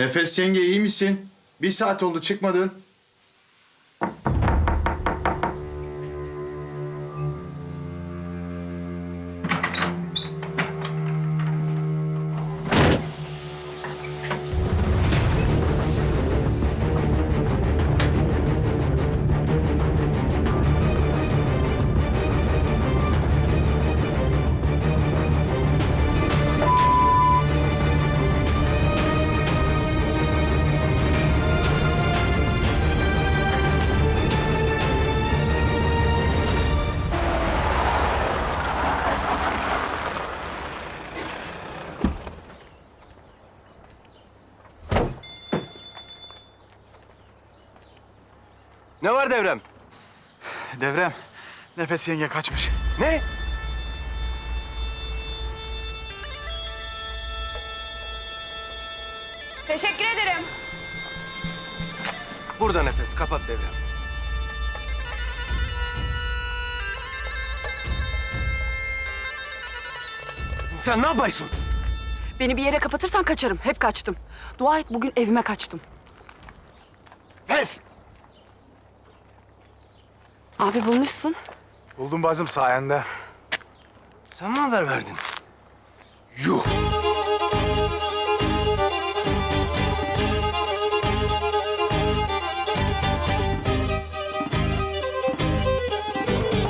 Nefes yenge iyi misin? Bir saat oldu çıkmadın. Ne var devrem? Devrem, Nefes yenge kaçmış. Ne? Teşekkür ederim. Burada nefes. Kapat devrem. Sen ne yapıyorsun? Beni bir yere kapatırsan kaçarım. Hep kaçtım. Dua et bugün evime kaçtım. Abi bulmuşsun. Buldum bazım sayende. Sen mi haber verdin? Yuh!